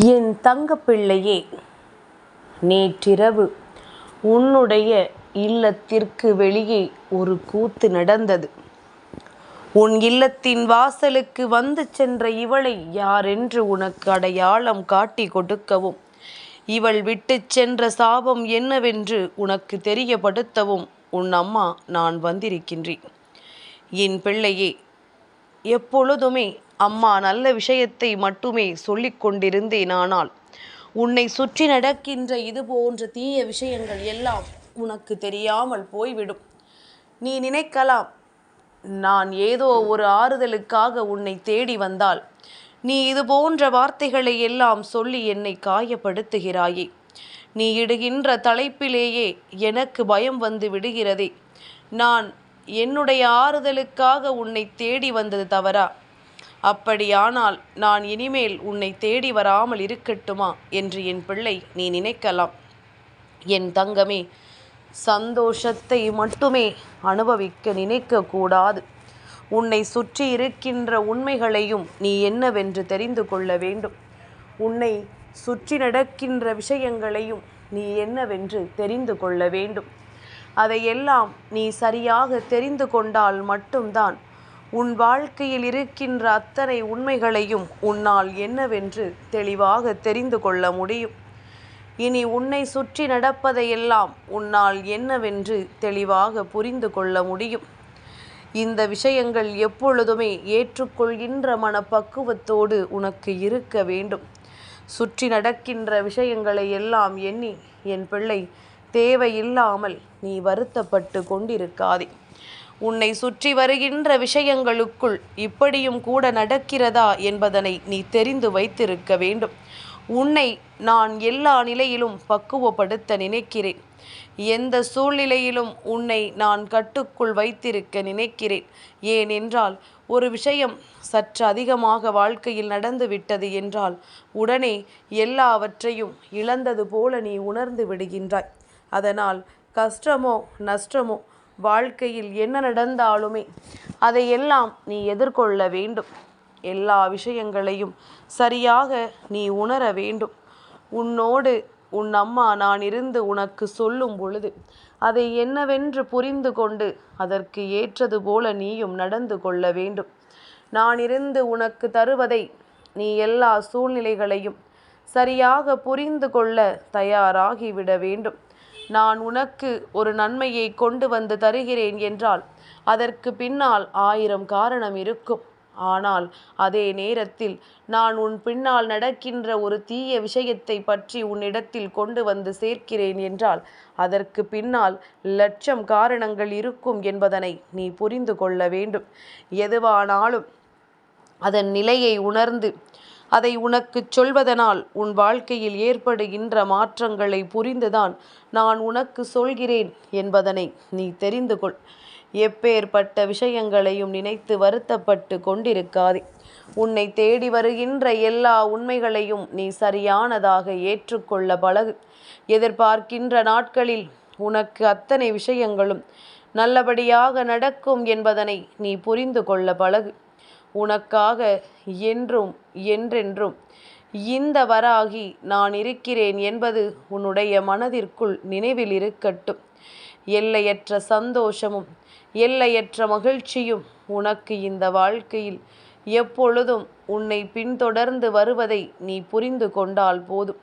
என் தங்கப்பிள்ளையே நேற்றிரவு உன்னுடைய இல்லத்திற்கு வெளியே ஒரு கூத்து நடந்தது. உன் இல்லத்தின் வாசலுக்கு வந்து சென்ற இவளை யாரென்று உனக்கு அடையாளம் காட்டி கொடுக்கவும் இவள் விட்டு சென்ற சாபம் என்னவென்று உனக்கு தெரியப்படுத்தவும் உன் அம்மா நான் வந்திருக்கின்றேன். என் பிள்ளையே எப்பொழுதுமே அம்மா நல்ல விஷயத்தை மட்டுமே சொல்லிக் கொண்டிருந்தேன் ஆனால் உன்னை சுற்றி நடக்கின்ற இது போன்ற தீய விஷயங்கள் எல்லாம் உனக்கு தெரியாமல் போய்விடும். நீ நினைக்கலாம் நான் ஏதோ ஒரு ஆறுதலுக்காக உன்னை தேடி வந்தால் நீ இது போன்ற வார்த்தைகளை எல்லாம் சொல்லி என்னை காயப்படுத்துகிறாயே. நீ இடுகின்ற தலைப்பிலேயே எனக்கு பயம் வந்து விடுகிறதே. நான் என்னுடைய ஆறுதலுக்காக உன்னை தேடி வந்தது தவறா? அப்படியானால் நான் இனிமேல் உன்னை தேடி வராமல் இருக்கட்டுமா என்று என் பிள்ளை நீ நினைக்கலாம். என் தங்கமே சந்தோஷத்தை மட்டுமே அனுபவிக்க நினைக்கக்கூடாது. உன்னை சுற்றி இருக்கின்ற உண்மைகளையும் நீ என்னவென்று தெரிந்து கொள்ள வேண்டும். உன்னை சுற்றி நடக்கின்ற விஷயங்களையும் நீ என்னவென்று தெரிந்து கொள்ள வேண்டும். அதையெல்லாம் நீ சரியாக தெரிந்து கொண்டால் மட்டும்தான் உன் வாழ்க்கையில் இருக்கின்ற அத்தனை உண்மைகளையும் உன்னால் என்னவென்று தெளிவாக தெரிந்து கொள்ள முடியும். இனி உன்னை சுற்றி நடப்பதையெல்லாம் உன்னால் என்னவென்று தெளிவாக புரிந்து கொள்ள முடியும். இந்த விஷயங்கள் எப்பொழுதுமே ஏற்றுக்கொள்கின்ற மனப்பக்குவத்தோடு உனக்கு இருக்க வேண்டும். சுற்றி நடக்கின்ற விஷயங்களை எல்லாம் எண்ணி என் பிள்ளை தேவையில்லாமல் நீ வருத்தப்பட்டு கொண்டிருக்காதே. உன்னை சுற்றி வருகின்ற விஷயங்களுக்குள் இப்படியும் கூட நடக்கிறதா என்பதனை நீ தெரிந்து வைத்திருக்க வேண்டும். உன்னை நான் எல்லா நிலையிலும் பக்குவப்படுத்த நினைக்கிறேன். எந்த சூழ்நிலையிலும் உன்னை நான் கட்டுக்குள் வைத்திருக்க நினைக்கிறேன். ஏனென்றால் ஒரு விஷயம் சற்று அதிகமாக வாழ்க்கையில் நடந்து விட்டது என்றால் உடனே எல்லாவற்றையும் இழந்தது போல நீ உணர்ந்து விடுகின்றாய். அதனால் கஷ்டமோ நஷ்டமோ வாழ்க்கையில் என்ன நடந்தாலுமே அதையெல்லாம் நீ எதிர்கொள்ள வேண்டும். எல்லா விஷயங்களையும் சரியாக நீ உணர வேண்டும். உன்னோடு உன் அம்மா நான் இருந்து உனக்கு சொல்லும் பொழுது அதை என்னவென்று புரிந்து கொண்டு அதற்கு ஏற்றது போல நீயும் நடந்து கொள்ள வேண்டும். நான் இருந்து உனக்கு தருவதை நீ எல்லா சூழ்நிலைகளையும் சரியாக புரிந்து கொள்ள தயாராகிவிட வேண்டும். நான் உனக்கு ஒரு நன்மையை கொண்டு வந்து தருகிறேன் என்றால் அதற்கு பின்னால் ஆயிரம் காரணம் இருக்கும். ஆனால் அதே நேரத்தில் நான் உன் பின்னால் நடக்கின்ற ஒரு தீய விஷயத்தை பற்றி உன்னிடத்தில் கொண்டு வந்து சேர்க்கிறேன் என்றால் அதற்கு பின்னால் லட்சம் காரணங்கள் இருக்கும் என்பதனை நீ புரிந்து கொள்ள வேண்டும். எதுவானாலும் அதன் நிலையை உணர்ந்து அதை உனக்குச் சொல்வதனால் உன் வாழ்க்கையில் ஏற்படுகின்ற மாற்றங்களை புரிந்துதான் நான் உனக்கு சொல்கிறேன் என்பதனை நீ தெரிந்து கொள். எப்பேற்பட்ட விஷயங்களையும் நினைத்து வருத்தப்பட்டு கொண்டிருக்காதே. உன்னை தேடி வருகின்ற எல்லா உண்மைகளையும் நீ சரியானதாக ஏற்றுக்கொள்ள பழகு. எதிர்பார்க்கின்ற நாட்களில் உனக்கு அத்தனை விஷயங்களும் நல்லபடியாக நடக்கும் என்பதனை நீ புரிந்து கொள்ள பழகு. உனக்காக என்றும் என்றென்றும். இந்த வராகி நான் இருக்கிறேன் என்பது உன்னுடைய மனதிற்குள் நினைவில் இருக்கட்டும். எல்லையற்ற சந்தோஷமும் எல்லையற்ற மகிழ்ச்சியும் உனக்கு இந்த வாழ்க்கையில் எப்பொழுதும் உன்னை பின்தொடர்ந்து வருவதை நீ புரிந்து கொண்டால் போதும்.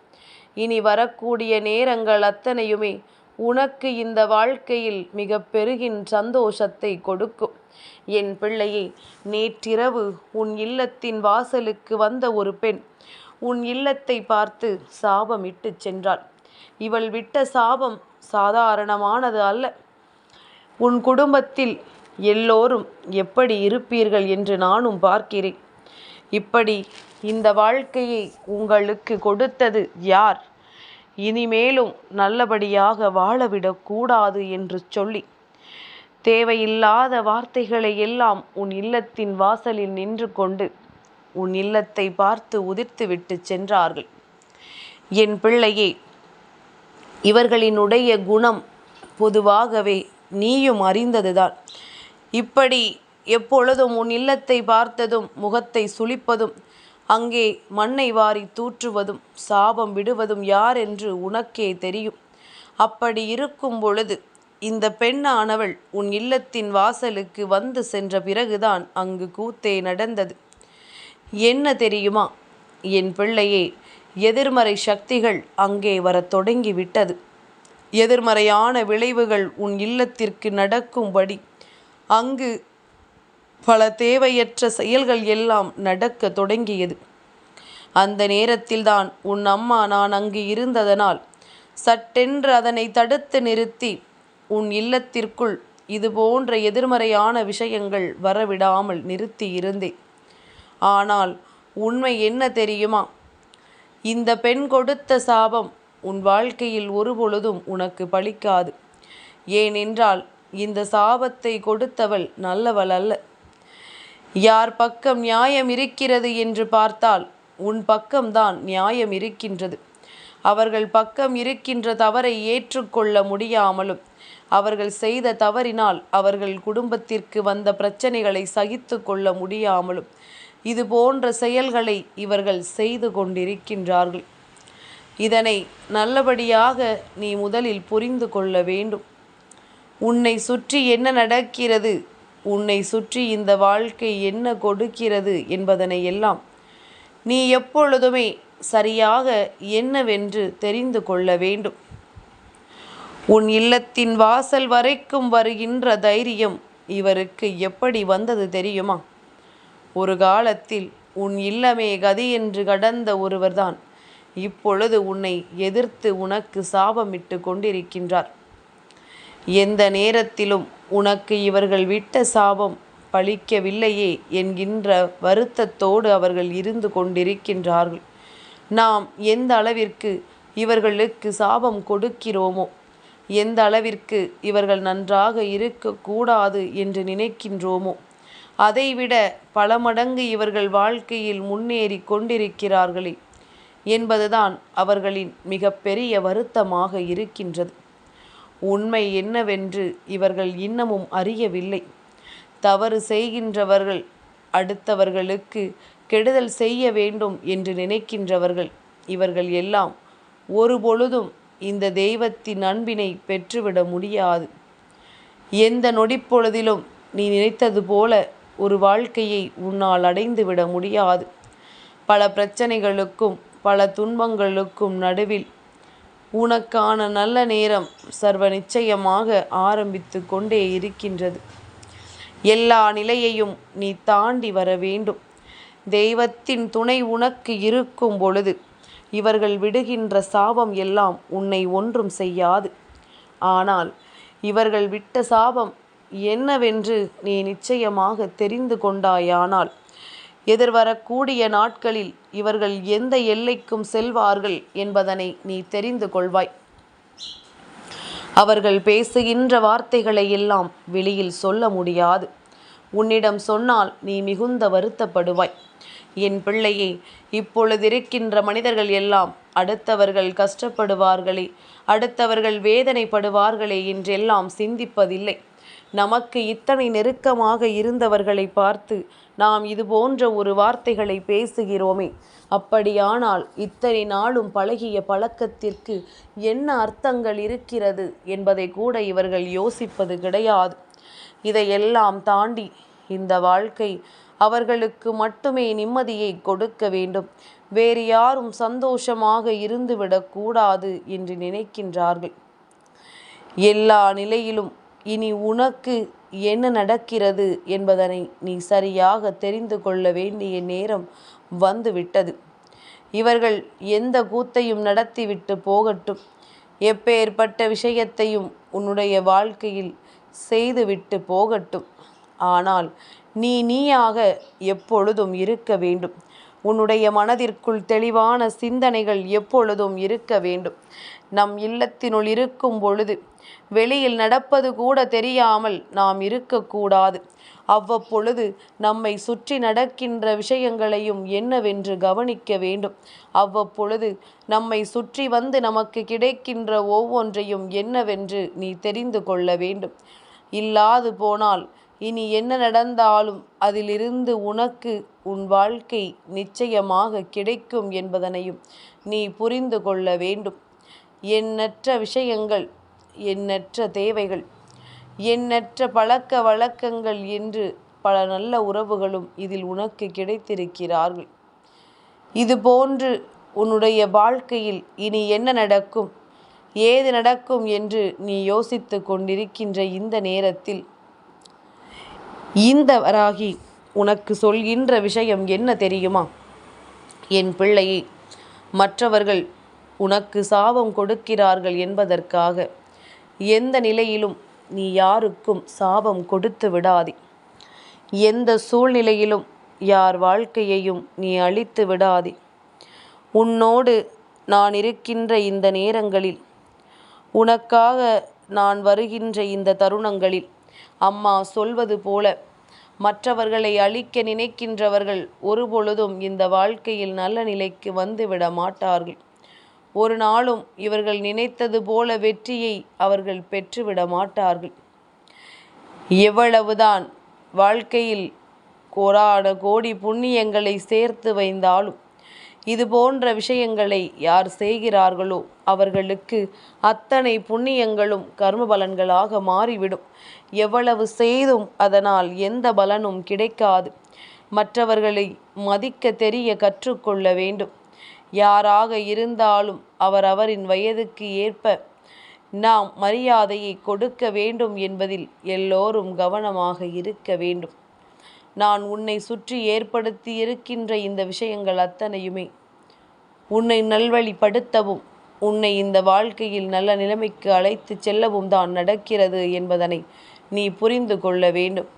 இனி வரக்கூடிய நேரங்கள் அத்தனையுமே உனக்கு இந்த வாழ்க்கையில் மிக பெருகின் சந்தோஷத்தை கொடுக்கும் என் பிள்ளையே நேற்றிரவு உன் இல்லத்தின் வாசலுக்கு வந்த ஒரு பெண் உன் இல்லத்தை பார்த்து சாபமிட்டு சென்றாள். இவள் விட்ட சாபம் சாதாரணமானது அல்ல. உன் குடும்பத்தில் எல்லோரும் எப்படி இருப்பீர்கள் என்று நானும் பார்க்கிறேன். இப்படி இந்த வாழ்க்கையை உங்களுக்கு கொடுத்தது யார்? இனிமேலும் நல்லபடியாக வாழவிடக்கூடாது என்று சொல்லி தேவையில்லாத வார்த்தைகளை எல்லாம் உன் இல்லத்தின் வாசலில் நின்று கொண்டு உன் இல்லத்தை பார்த்து உதிர்த்துவிட்டு சென்றார்கள். என் பிள்ளையே இவர்களினுடைய குணம் பொதுவாகவே நீயும் அறிந்ததுதான். இப்படி எப்பொழுதும் உன் இல்லத்தை பார்த்ததும் முகத்தை சுளிப்பதும் அங்கே மண்ணை வாரி தூற்றுவதும் சாபம் விடுவதும் யார் என்று உனக்கே தெரியும். அப்படி இருக்கும் பொழுது இந்த பெண்ணானவள் உன் இல்லத்தின் வாசலுக்கு வந்து சென்ற பிறகுதான் அங்கு கூத்தே நடந்தது. என்ன தெரியுமா? என் பிள்ளையே எதிர்மறை சக்திகள் அங்கே வரத் தொடங்கிவிட்டது. எதிர்மறையான விளைவுகள் உன் இல்லத்திற்கு நடக்கும்படி அங்கு பல தேவையற்ற செயல்கள் எல்லாம் நடக்க தொடங்கியது. அந்த நேரத்தில்தான் உன் அம்மா நான் அங்கு இருந்ததனால் சட்டென்று அதனை தடுத்து நிறுத்தி உன் இல்லத்திற்குள் இது போன்ற எதிர்மறையான விஷயங்கள் வரவிடாமல் நிறுத்தி இருந்தேன் ஆனால் உண்மை என்ன தெரியுமா? இந்த பெண் கொடுத்த சாபம் உன் வாழ்க்கையில் ஒருபொழுதும் உனக்கு பலிக்காது. ஏனென்றால் இந்த சாபத்தை கொடுத்தவள் நல்லவள் அல்ல. யார் பக்கம் நியாயம் இருக்கிறது என்று பார்த்தால் உன் பக்கம்தான் நியாயம் இருக்கின்றது. அவர்கள் பக்கம் இருக்கின்ற தவறை ஏற்றுக்கொள்ள முடியாமலும் அவர்கள் செய்த தவறினால் அவர்கள் குடும்பத்திற்கு வந்த பிரச்சனைகளை சகித்து கொள்ள முடியாமலும் இது போன்ற செயல்களை இவர்கள் செய்து கொண்டிருக்கின்றார்கள். இதனை நல்லபடியாக நீ முதலில் புரிந்து கொள்ள வேண்டும். உன்னை சுற்றி என்ன நடக்கிறது? உன்னை சுற்றி இந்த வாழ்க்கை என்ன கொடுக்கிறது என்பதனை எல்லாம் நீ எப்பொழுதுமே சரியாக என்னவென்று தெரிந்து கொள்ள வேண்டும். உன் இல்லத்தின் வாசல் வரைக்கும் வருகின்ற தைரியம் இவருக்கு எப்படி வந்தது தெரியுமா? ஒரு காலத்தில் உன் இல்லமே கதி என்று கடந்த ஒருவர்தான். இப்பொழுது உன்னை எதிர்த்து உனக்கு சாபமிட்டு கொண்டிருக்கின்றார். எந்த நேரத்திலும் உனக்கு இவர்கள் விட்ட சாபம் பழிக்கவில்லையே என்கின்ற வருத்தத்தோடு அவர்கள் இருந்து கொண்டிருக்கின்றார்கள். நாம் எந்த அளவிற்கு இவர்களுக்கு சாபம் கொடுக்கிறோமோ எந்த அளவிற்கு இவர்கள் நன்றாக இருக்கக்கூடாது என்று நினைக்கின்றோமோ அதைவிட பல மடங்கு இவர்கள் வாழ்க்கையில் முன்னேறி கொண்டிருக்கிறார்களே என்பதுதான் அவர்களின் மிகப்பெரிய வருத்தமாக இருக்கின்றது. உண்மை என்னவென்று இவர்கள் இன்னமும் அறியவில்லை. தவறு செய்கின்றவர்கள் அடுத்தவர்களுக்கு கெடுதல் செய்ய வேண்டும் என்று நினைக்கின்றவர்கள். இவர்கள் எல்லாம் ஒரு பொழுதும் இந்த தெய்வத்தின் அன்பினை பெற்றுவிட முடியாது. எந்த நொடிப்பொழுதிலும் நீ நினைத்தது போல ஒரு வாழ்க்கையை உன்னால் அடைந்துவிட முடியாது. பல பிரச்சனைகளுக்கும் பல துன்பங்களுக்கும் நடுவில் உனக்கான நல்ல நேரம் சர்வ நிச்சயமாக ஆரம்பித்து கொண்டே இருக்கின்றது. எல்லா நிலையையும் நீ தாண்டி வர வேண்டும். தெய்வத்தின் துணை உனக்கு இருக்கும் பொழுது இவர்கள் விடுகின்ற சாபம் எல்லாம் உன்னை ஒன்றும் செய்யாது. ஆனால் இவர்கள் விட்ட சாபம் என்னவென்று நீ நிச்சயமாக தெரிந்து கொண்டாயானால் எதிர்வரக்கூடிய நாட்களில் இவர்கள் எந்த எல்லைக்கும் செல்வார்கள் என்பதனை நீ தெரிந்து கொள்வாய். அவர்கள் பேசுகின்ற வார்த்தைகளை எல்லாம் வெளியில் சொல்ல முடியாது. உன்னிடம் சொன்னால் நீ மிகுந்த வருத்தப்படுவாய். என் பிள்ளையே இப்பொழுதிருக்கின்ற மனிதர்கள் எல்லாம் அடுத்தவர்கள் கஷ்டப்படுவார்களே அடுத்தவர்கள் வேதனைப்படுவார்களே என்றெல்லாம் சிந்திப்பதில்லை. நமக்கு இத்தனை நெருக்கமாக இருந்தவர்களை பார்த்து நாம் இது போன்ற ஒரு வார்த்தைகளை பேசுகிறோமே. அப்படியானால் இத்தனை நாளும் பழகிய பழக்கத்திற்கு என்ன அர்த்தங்கள் இருக்கிறது என்பதை கூட இவர்கள் யோசிப்பது கிடையாது. இதையெல்லாம் தாண்டி இந்த வாழ்க்கை அவர்களுக்கு மட்டுமே நிம்மதியை கொடுக்க வேண்டும். வேறு யாரும் சந்தோஷமாக இருந்துவிடக்கூடாது என்று நினைக்கின்றார்கள். எல்லா நிலையிலும் இனி உனக்கு என்ன நடக்கிறது என்பதனை நீ சரியாக தெரிந்து கொள்ள வேண்டிய நேரம் வந்துவிட்டது. இவர்கள் எந்த கூத்தையும் நடத்திவிட்டு போகட்டும். எப்பேற்பட்ட விஷயத்தையும் உன்னுடைய வாழ்க்கையில் செய்துவிட்டு போகட்டும். ஆனால் நீ நீயாக எப்பொழுதும் இருக்க வேண்டும். உன்னுடைய மனதிற்குள் தெளிவான சிந்தனைகள் எப்பொழுதும் இருக்க வேண்டும். நம் இல்லத்தினுள் இருக்கும் பொழுது வெளியில் நடப்பது கூட தெரியாமல் நாம் இருக்கக்கூடாது. அவ்வப்பொழுது நம்மை சுற்றி நடக்கின்ற விஷயங்களையும் என்னவென்று கவனிக்க வேண்டும். அவ்வப்பொழுது நம்மை சுற்றி வந்து நமக்கு கிடைக்கின்ற ஒவ்வொன்றையும் என்னவென்று நீ தெரிந்து கொள்ள வேண்டும். இல்லாது போனால் இனி என்ன நடந்தாலும் அதிலிருந்து உனக்கு உன் வாழ்க்கை நிச்சயமாக கிடைக்கும் என்பதனையும் நீ புரிந்து கொள்ள வேண்டும். எண்ணற்ற விஷயங்கள் எண்ணற்ற தேவைகள் எண்ணற்ற பழக்க வழக்கங்கள் என்று பல நல்ல உறவுகளும் இதில் உனக்கு கிடைத்திருக்கிறார்கள். இது போன்று உன்னுடைய வாழ்க்கையில் இனி என்ன நடக்கும் ஏது நடக்கும் என்று நீ யோசித்து கொண்டிருக்கின்ற இந்த நேரத்தில் இந்த வராகி உனக்கு சொல்கின்ற விஷயம் என்ன தெரியுமா? என் பிள்ளையை மற்றவர்கள் உனக்கு சாபம் கொடுக்கிறார்கள் என்பதற்காக எந்த நிலையிலும் நீ யாருக்கும் சாபம் கொடுத்து விடாதே. எந்த சூழ்நிலையிலும் யார் வாழ்க்கையையும் நீ அழித்து விடாதே. உன்னோடு நான் இருக்கின்ற இந்த நேரங்களில் உனக்காக நான் வருகின்ற இந்த தருணங்களில் அம்மா சொல்வது போல. மற்றவர்களை அழிக்க நினைக்கின்றவர்கள் ஒருபொழுதும் இந்த வாழ்க்கையில் நல்ல நிலைக்கு வந்துவிட மாட்டார்கள். ஒரு நாளும் இவர்கள் நினைத்தது போல வெற்றியை அவர்கள் பெற்றுவிட மாட்டார்கள். எவ்வளவுதான் வாழ்க்கையில் கோரான கோடி புண்ணியங்களை சேர்த்து வைந்தாலும் இது போன்ற விஷயங்களை யார் செய்கிறார்களோ அவர்களுக்கு அத்தனை புண்ணியங்களும் கர்ம பலன்களாக மாறிவிடும். எவ்வளவு செய்தும் அதனால் எந்த பலனும் கிடைக்காது. மற்றவர்களை மதிக்க தெரிய கற்றுக்கொள்ள வேண்டும். யாராக இருந்தாலும் அவரவரின் வயதுக்கு ஏற்ப நாம் மரியாதையை கொடுக்க வேண்டும் என்பதில் எல்லோரும் கவனமாக இருக்க வேண்டும். நான் உன்னை சுற்றி ஏற்படுத்தி இருக்கின்ற இந்த விஷயங்கள் அத்தனையுமே உன்னை நல்வழிப்படுத்தவும் உன்னை இந்த வாழ்க்கையில் நல்ல நிலைமைக்கு அழைத்து செல்லவும் தான் நடக்கிறது என்பதனை நீ புரிந்து கொள்ள வேண்டும்.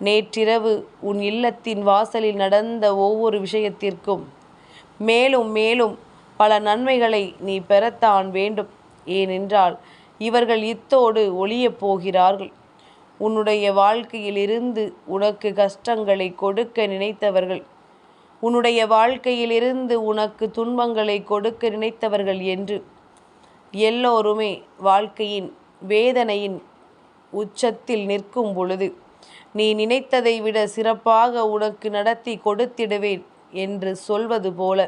நேற்றிரவு உன் இல்லத்தின் வாசலில் நடந்த ஒவ்வொரு விஷயத்திற்கும் மேலும் மேலும் பல நன்மைகளை நீ பெறத்தான் வேண்டும். ஏனென்றால் இவர்கள் இத்தோடு ஒளியப் போகிறார்கள். உன்னுடைய வாழ்க்கையில் இருந்து உனக்கு கஷ்டங்களை கொடுக்க நினைத்தவர்கள் உன்னுடைய வாழ்க்கையிலிருந்து உனக்கு துன்பங்களை கொடுக்க நினைத்தவர்கள் என்று. எல்லோருமே வாழ்க்கையின் வேதனையின் உச்சத்தில் நிற்கும் பொழுது நீ நினைத்ததை விட சிறப்பாக உனக்கு நடத்தி கொடுத்திடுவேன் என்று சொல்வது போல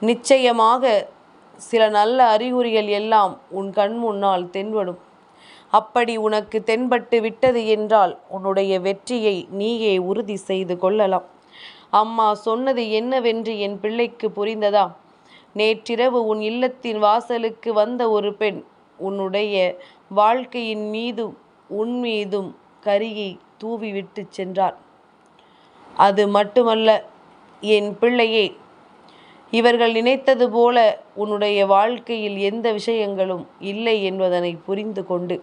நிச்சயமாக சில நல்ல அறிகுறிகள் எல்லாம் உன் கண் முன்னால் தென்படும். அப்படி உனக்கு தென்பட்டு விட்டது என்றால் உன்னுடைய வெற்றியை நீயே உறுதி செய்து கொள்ளலாம். அம்மா சொன்னது என்னவென்று என் பிள்ளைக்கு புரிந்ததா? நேற்றிரவு உன் இல்லத்தின் வாசலுக்கு வந்த ஒரு பெண் உன்னுடைய வாழ்க்கையின் மீதும் உன் மீதும் கரியை தூவிவிட்டு சென்றார் அது மட்டுமல்ல என் பிள்ளையே இவர்கள் நினைத்தது போல உன்னுடைய வாழ்க்கையில் எந்த விஷயங்களும் இல்லை என்பதனை புரிந்து கொண்டு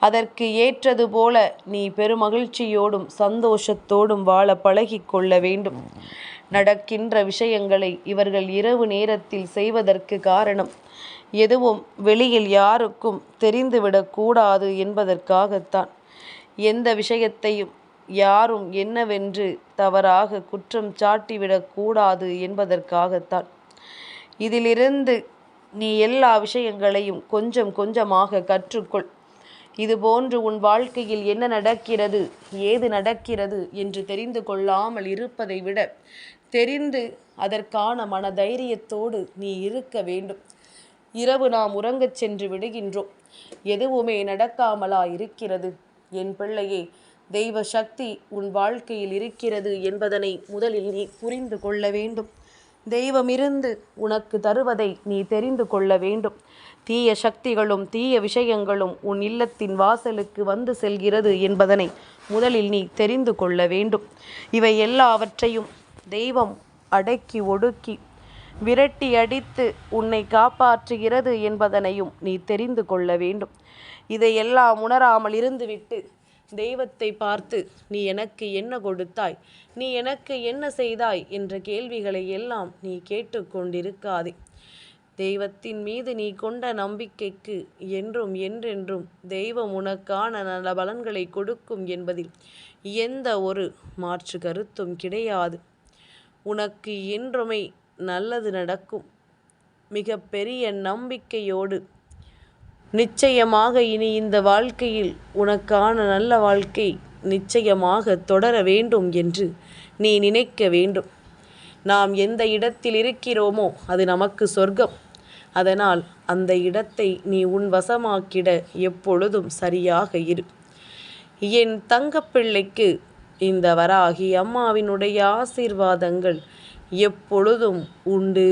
அதற்கு ஏற்றது போல நீ பெருமகிழ்ச்சியோடும் சந்தோஷத்தோடும் வாழ பழகி கொள்ள வேண்டும். நடக்கின்ற விஷயங்களை இவர்கள் இரவு நேரத்தில் செய்வதற்கு காரணம் எதுவும் வெளியில் யாருக்கும் தெரிந்துவிடக்கூடாது என்பதற்காகத்தான். எந்த விஷயத்தையும் யாரும் என்னவென்று தவறாக குற்றம் சாட்டிவிடக்கூடாது என்பதற்காகத்தான். இதிலிருந்து நீ எல்லா விஷயங்களையும் கொஞ்சம் கொஞ்சமாக கற்றுக்கொள். இதுபோன்று உன் வாழ்க்கையில் என்ன நடக்கிறது? ஏது நடக்கிறது? என்று தெரிந்து கொள்ளாமல் இருப்பதை விட தெரிந்து அதற்கான மன தைரியத்தோடு நீ இருக்க வேண்டும். இரவு நாம் உறங்கச் சென்று விடுகின்றோம். எதுவுமே நடக்காமலா இருக்கிறது என் பிள்ளையே தெய்வ சக்தி உன் வாழ்க்கையில் இருக்கிறது என்பதனை முதலில் நீ புரிந்து கொள்ள வேண்டும். தெய்வமிருந்து உனக்கு தருவதை நீ தெரிந்து கொள்ள வேண்டும். தீய சக்திகளும் தீய விஷயங்களும் உன் இல்லத்தின் வாசலுக்கு வந்து செல்கிறது என்பதனை முதலில் நீ தெரிந்து கொள்ள வேண்டும். இவை எல்லாவற்றையும் தெய்வம் அடக்கி ஒடுக்கி விரட்டி அடித்து உன்னை காப்பாற்றுகிறது என்பதனையும் நீ தெரிந்து கொள்ள வேண்டும். இதையெல்லாம் உணராமல் இருந்துவிட்டு தெய்வத்தை பார்த்து நீ எனக்கு என்ன கொடுத்தாய்? நீ எனக்கு என்ன செய்தாய்? என்ற கேள்விகளை எல்லாம் நீ கேட்டுக்கொண்டிருக்காதே தெய்வத்தின் மீது நீ கொண்ட நம்பிக்கைக்கு என்றும் என்றென்றும் தெய்வம் உனக்கான நல்ல பலன்களை கொடுக்கும் என்பதில் எந்த ஒரு மாற்று கருத்தும் கிடையாது. உனக்கு என்றுமே நல்லது நடக்கும். மிக பெரிய நம்பிக்கையோடு நிச்சயமாக இனி இந்த வாழ்க்கையில் உனக்கான நல்ல வாழ்க்கை நிச்சயமாக தொடர வேண்டும் என்று நீ நினைக்க வேண்டும். நாம் எந்த இடத்தில் இருக்கிறோமோ அது நமக்கு சொர்க்கம். அதனால் அந்த இடத்தை நீ உன் வசமாக்கிட எப்பொழுதும் சரியாக இரு. என் தங்கப்பிள்ளைக்கு இந்த வராகி அம்மாவினுடைய ஆசீர்வாதங்கள் எப்பொழுதும் உண்டு.